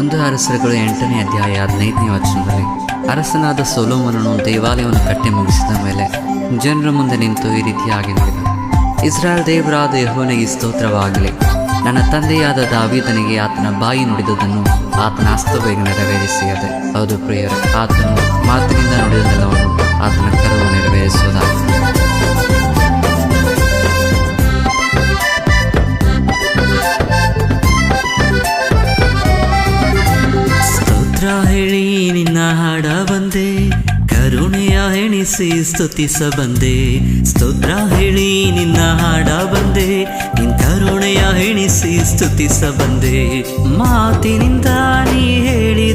ಒಂದು ಅರಸರುಗಳು ಎಂಟನೇ ಅಧ್ಯಾಯ ಹದಿನೈದನೇ ವಚನದಲ್ಲಿ, ಅರಸನಾದ ಸೊಲೋಮನನು ದೇವಾಲಯವನ್ನು ಕಟ್ಟೆ ಮುಗಿಸಿದ ಮೇಲೆ ಜನರ ಮುಂದೆ ನಿಂತು ಈ ರೀತಿಯಾಗಿ ನುಡಿದ ಇಸ್ರಾಯೇಲ್ ದೇವರಾದ ಯಹೋನಿಗೆ ಸ್ತೋತ್ರವಾಗಲಿ. ನನ್ನ ತಂದೆಯಾದ ದಾವೀದನಿಗೆ ಆತನ ಬಾಯಿ ನುಡಿದುದನ್ನು ಆತನ ಅಸ್ತವೇಗ ನೆರವೇರಿಸಿಯದೆ. ಹೌದು ಪ್ರಿಯರು, ಆತನು ಮಾತಿನಿಂದ ನುಡಿದೆಲ್ಲವನ್ನು ಆತನ ಕರವು ನೆರವೇರಿಸುವುದಾಗಿದೆ. ಎಣಿಸಿ ಸ್ತುತಿಸ ಬಂದೆ. ಸ್ತೋತ್ರ ಹೇಳಿ ನಿನ್ನ ಹಾಡ ಬಂದೆ. ನಿನ್ ಕರುಣೆಯ ಎಣಿಸಿ ಸ್ತುತಿಸ ಬಂದೆ. ಮಾತಿನಿಂದ ನೀ ಹೇಳಿದೆಲ್ಲ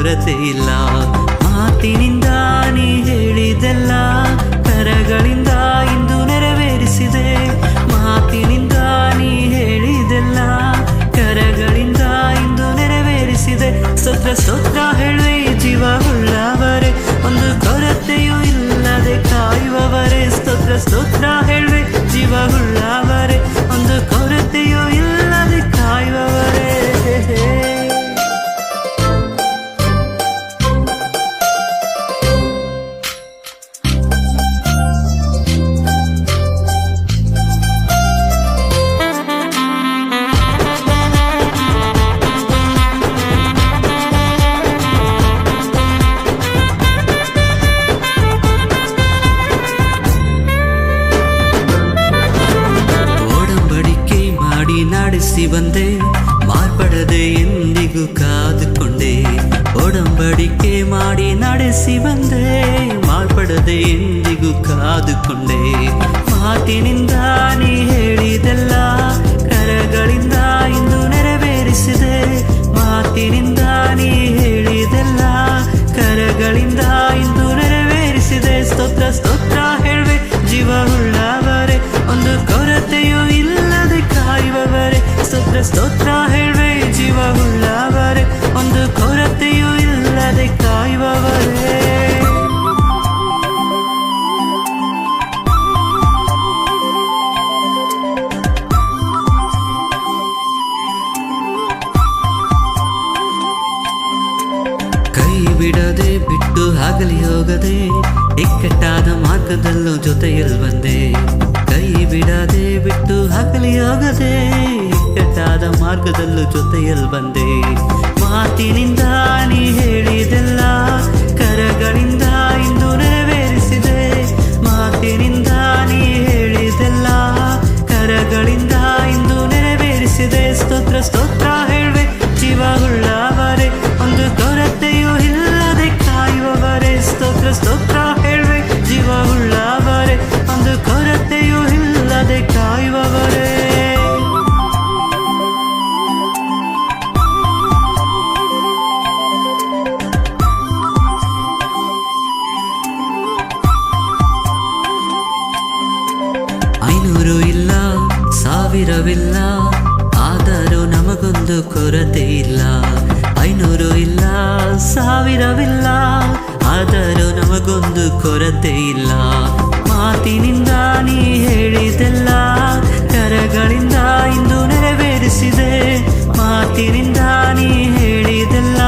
ಕೊರತೆ ಇಲ್ಲ ಮಾತಿನಿಂದ ನೀ ಹೇಳಿದೆಲ್ಲ, ಕರಗಳಿಂದ ಇಂದು ನೆರವೇರಿಸಿದೆ. ಮಾತಿನಿಂದ ನೀ ಹೇಳಿದೆಲ್ಲ, ಕರಗಳಿಂದ ಇಂದು ನೆರವೇರಿಸಿದೆ. ಸತ್ರ ಸ್ತೋತ್ರ ಹೇಳುವೆ ಜೀವ ಉಳ್ಳವರೇ, ಒಂದು ಕೊರತೆಯೂ ಇಲ್ಲದೆ ಕಾಯುವವರೇ. ಸ್ತೋತ್ರ ಸ್ತೋತ್ರ ಒಡಂಬಡಿಕೆ ಮಾಡಿ ನಡೆಸಿ ಬಂದೆ ಮಾರ್ಪಡದೆ ಎಂದಿಗೂ ಕಾದುಕೊಂಡೆ ಮಾತಿನಿಂದ ನೀ ಆಗಲಿ ಹೋಗದೆ, ಇಕ್ಕಟ್ಟಾದ ಮಾರ್ಗದಲ್ಲೂ ಜೊತೆಯಲ್ಲಿ ಬಂದೆ. ಕೈ ಬಿಡದೆ ಬಿಟ್ಟು ಆಗಲಿ ಹೋಗದೆ, ಇಕ್ಕಟ್ಟಾದ ಮಾರ್ಗದಲ್ಲೂ ಜೊತೆಯಲ್ಲಿ ಬಂದೆ. ಮಾತಿನಿಂದ ನೀ ಹೇಳಿದೆಲ್ಲ, ಕರಗಳಿಂದ ಇಂದು ನೆರವೇರಿಸಿದೆ. ಮಾತಿನಿಂದ ನೀ ಹೇಳಿದೆಲ್ಲ, ಕರಗಳಿಂದ ಇಂದು ನೆರವೇರಿಸಿದೆ. ಸ್ತೋತ್ರ ಸ್ತೋತ್ರ. ಇಲ್ಲದೆ ಕಾಯುವವರೇ ಐನೂರು ಇಲ್ಲ ಸಾವಿರವಿಲ್ಲ ಆದರೂ ನಮಗೊಂದು ಕೊರತೆ ಇಲ್ಲ ಐನೂರು ಇಲ್ಲ ಸಾವಿರವಿಲ್ಲ ಆದರೂ ನಮಗೊಂದು ಕೊರತೆ ಇಲ್ಲ ಮಾತಿನಿಂದ ನೀ ಹೇಳಿದೆಲ್ಲ ಮಾತುಗಳಿಂದ ಇಂದು ನೆರವೇರಿಸಿದೆ. ಮಾತಿನಿಂದ ನೀ ಹೇಳಿದೆಲ್ಲ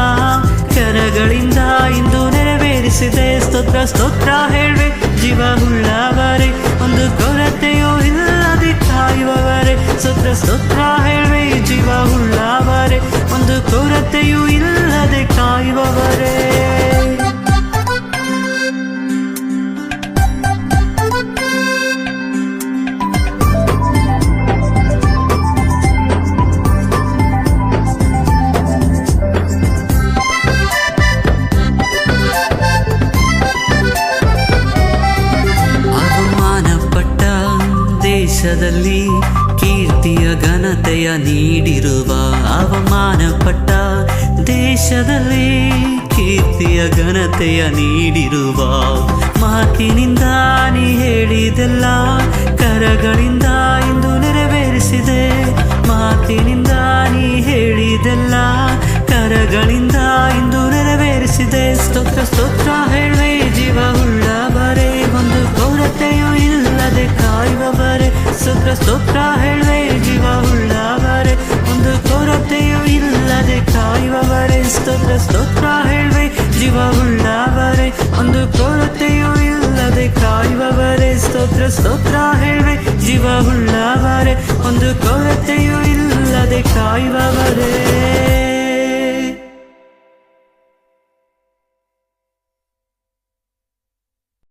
ಕರಗಳಿಂದ ಇಂದು ನೆರವೇರಿಸಿದೆ. ಸ್ತೋತ್ರ ಸ್ತೋತ್ರ ಹೇಳುವೆ ಜೀವ ಉಳ್ಳವರೇ ಒಂದು ಕೊರತೆಯೂ ಇಲ್ಲದೆ ಕಾಯುವವರೆ ಸ್ತೋತ್ರ ಸ್ತೋತ್ರ ಹೇಳುವೆ ಜೀವ ಉಳ್ಳವರೇ ಒಂದು ಕೊರತೆಯೂ ಇಲ್ಲದೆ ಕಾಯುವವರೇ ಹೃದಯದಲ್ಲಿ ಕೀರ್ತಿಯ ಘನತೆಯ ನೀಡಿರುವ ಅವಮಾನಪಟ್ಟ ದೇಶದಲ್ಲಿ ಕೀರ್ತಿಯ ಘನತೆಯ ನೀಡಿರುವ ಮಾತಿನಿಂದ ನೀ ಹೇಳಿದೆಲ್ಲ, ಕರಗಳಿಂದ ಇಂದು ನೆರವೇರಿಸಿದೆ. ಮಾತಿನಿಂದ ನೀ ಹೇಳಿದೆಲ್ಲ, ಕರಗಳಿಂದ ಇಂದು ನೆರವೇರಿಸಿದೆ. ಸ್ತೋತ್ರ ಸ್ತೋತ್ರ, ಹೇಳುವೆ, ಜೀವ ಉಳ್ಳ ಕಾಯುವವರೇ ಸ್ತೋತ್ರ ಸ್ತೋತ್ರ ಹೇಳುವೆ ಜೀವ ಉಳ್ಳವರೇ